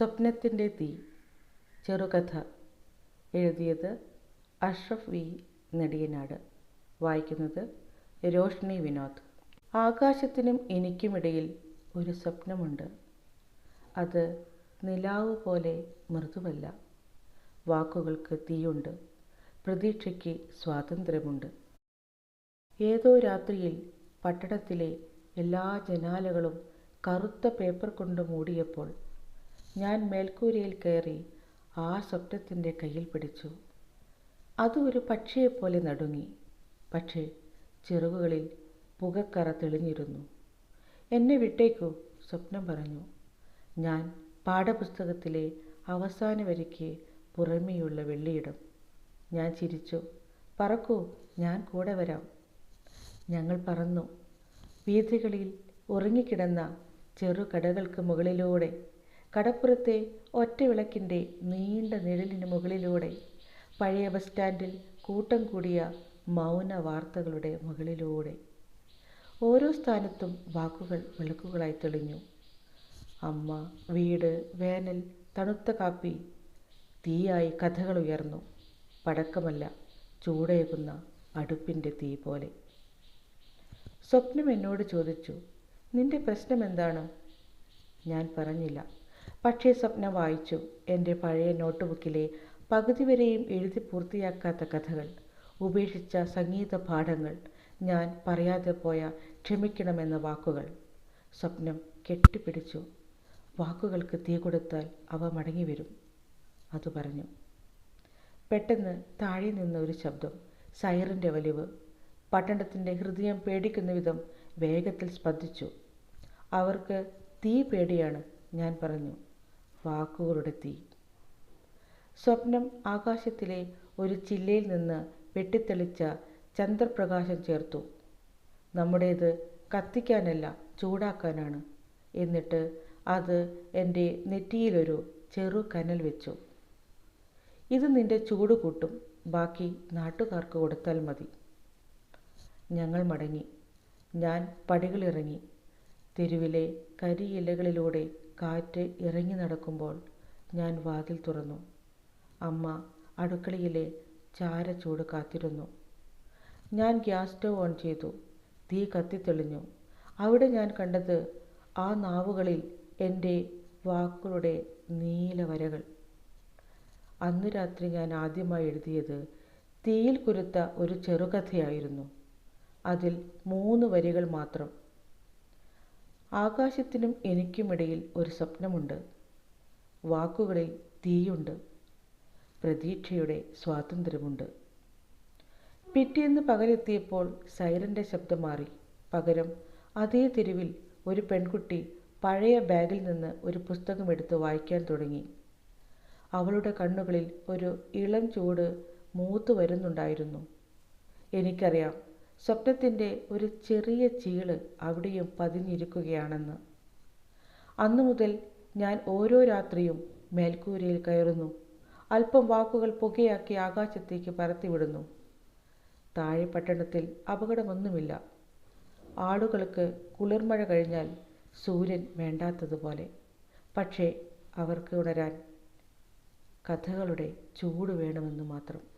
സ്വപ്നത്തിന്റെ തീ. ചെറുകഥ എഴുതിയത് അഷ്റഫ് വി. നെടിയനാട്. വായിക്കുന്നത് രോഷ്ണി വിനോദ്. ആകാശത്തിനും എനിക്കുമിടയിൽ ഒരു സ്വപ്നമുണ്ട്. അത് നിലാവ് പോലെ മൃദുവല്ല. വാക്കുകൾക്ക് തീയുണ്ട്. പ്രതീക്ഷയ്ക്ക് സ്വാതന്ത്ര്യമുണ്ട്. ഏതോ രാത്രിയിൽ പട്ടണത്തിലെ എല്ലാ ജനാലകളും കറുത്ത പേപ്പർ കൊണ്ട് മൂടിയപ്പോൾ ഞാൻ മേൽക്കൂരയിൽ കയറി ആ സ്വപ്നത്തിന്റെ കയ്യിൽ പിടിച്ചു. അത് ഒരു പക്ഷിയെപ്പോലെ നടുങ്ങി. പക്ഷേ ചിറകുകളിൽ പുകക്കറ തെളിഞ്ഞിരുന്നു. എന്നെ വിട്ടേക്കൂ സ്വപ്നം പറഞ്ഞു. ഞാൻ പാഠപുസ്തകത്തിലെ അവസാന വരിക്ക് പുറമേയുള്ള വെള്ളിയിടം. ഞാൻ ചിരിച്ചു. പറക്കൂ ഞാൻ കൂടെ വരാം. ഞങ്ങൾ പറന്നു. വീഥികളിൽ ഉറങ്ങിക്കിടന്ന ചെറുകടകൾക്ക് മുകളിലൂടെ കടപ്പുറത്തെ ഒറ്റ വിളക്കിന്റെ നീണ്ട നിഴലിന് മുകളിലൂടെ പഴയ ബസ് സ്റ്റാൻഡിൽ കൂട്ടം കൂടിയ മൗന വാർത്തകളുടെ മുകളിലൂടെ ഓരോ സ്ഥാനത്തും വാക്കുകൾ വിളക്കുകളായി തെളിഞ്ഞു. അമ്മ വീട് വേനൽ തണുത്ത കാപ്പി തീയായി കഥകൾ ഉയർന്നു. പടക്കമല്ല ചൂടേകുന്ന അടുപ്പിന്റെ തീ പോലെ. സ്വപ്നം എന്നോട് ചോദിച്ചു നിന്റെ പ്രശ്നം എന്താണ് ഞാൻ പറഞ്ഞില്ല. പക്ഷേ സ്വപ്നം വായിച്ചു. എന്റെ പഴയ നോട്ട് ബുക്കിലെ പകുതി വരെയും എഴുതി പൂർത്തിയാക്കാത്ത കഥകൾ ഉപേക്ഷിച്ച സംഗീത പാഠങ്ങൾ ഞാൻ പറയാതെ പോയ ക്ഷമിക്കണമെന്ന വാക്കുകൾ. സ്വപ്നം കെട്ടിപ്പിടിച്ചു. വാക്കുകൾക്ക് തീ കൊടുത്താൽ അവ മടങ്ങി വരും അത് പറഞ്ഞു. പെട്ടെന്ന് താഴെ നിന്ന ഒരു ശബ്ദം സൈറിന്റെ വലിവ്. പട്ടണത്തിന്റെ ഹൃദയം പേടിക്കുന്ന വിധം വേഗത്തിൽ സ്പന്ദിച്ചു. അവർക്ക് തീ പേടിയാണ് ഞാൻ പറഞ്ഞു. വാക്കുകളുടെ തീ സ്വപ്നം ആകാശത്തിലെ ഒരു ചില്ലയിൽ നിന്ന് വെട്ടിത്തെളിച്ച ചന്ദ്രപ്രകാശം ചേർത്തു. നമ്മുടേത് കത്തിക്കാനല്ല ചൂടാക്കാനാണ്. എന്നിട്ട് അത് എന്റെ നെറ്റിയിലൊരു ചെറു കനൽ വെച്ചു. ഇത് നിന്റെ ചൂട് കൂട്ടും ബാക്കി നാട്ടുകാർക്ക് കൊടുത്താൽ മതി. ഞങ്ങൾ മടങ്ങി. ഞാൻ പടികളിറങ്ങി. തെരുവിലെ കരിയിലകളിലൂടെ കാറ്റ് ഇറങ്ങി നടക്കുമ്പോൾ ഞാൻ വാതിൽ തുറന്നു. അമ്മ അടുക്കളയിലെ ചാരച്ചൂട് കാത്തിരുന്നു. ഞാൻ ഗ്യാസ് സ്റ്റവ് ഓൺ ചെയ്തു. തീ കത്തിത്തെളിഞ്ഞു അവിടെ ഞാൻ കണ്ടത് ആ നാവുകളിൽ എന്റെ വാക്കുകളുടെ നീലവരകൾ അന്ന് രാത്രി ഞാൻ ആദ്യമായി എഴുതിയത് തീയിൽ കുരുത്ത ഒരു ചെറുകഥയായിരുന്നു. അതിൽ മൂന്ന് വരികൾ മാത്രം. ആകാശത്തിനും എനിക്കുമിടയിൽ ഒരു സ്വപ്നമുണ്ട്. വാക്കുകളിൽ തീയുണ്ട്. പ്രതീക്ഷയുടെ സ്വാതന്ത്ര്യമുണ്ട്. പിറ്റേന്ന് പകലെത്തിയപ്പോൾ സൈറന്റെ ശബ്ദം മാറി. പകരം അതേ തെരുവിൽ ഒരു പെൺകുട്ടി പഴയ ബാഗിൽ നിന്ന് ഒരു പുസ്തകം എടുത്ത് വായിക്കാൻ തുടങ്ങി. അവളുടെ കണ്ണുകളിൽ ഒരു ഇളം ചൂട് മൂത്തു വരുന്നുണ്ടായിരുന്നു. എനിക്കറിയാം സ്വപ്നത്തിന്റെ ഒരു ചെറിയ ചീൾ അവിടെയും പതിഞ്ഞിരിക്കുകയാണെന്ന്. അന്നു മുതൽ ഞാൻ ഓരോ രാത്രിയും മേൽക്കൂരയിൽ കയറുന്നു. അല്പം വാക്കുകൾ പുകയാക്കി ആകാശത്തേക്ക് പറത്തിവിടുന്നു താഴെ പട്ടണത്തിൽ അപകടമൊന്നുമില്ല. ആളുകൾക്ക് കുളിർമഴ കഴിഞ്ഞാൽ സൂര്യൻ വേണ്ടാത്തതുപോലെ. പക്ഷേ അവർക്ക് ഉണരാൻ കഥകളുടെ ചൂട് വേണമെന്ന് മാത്രം.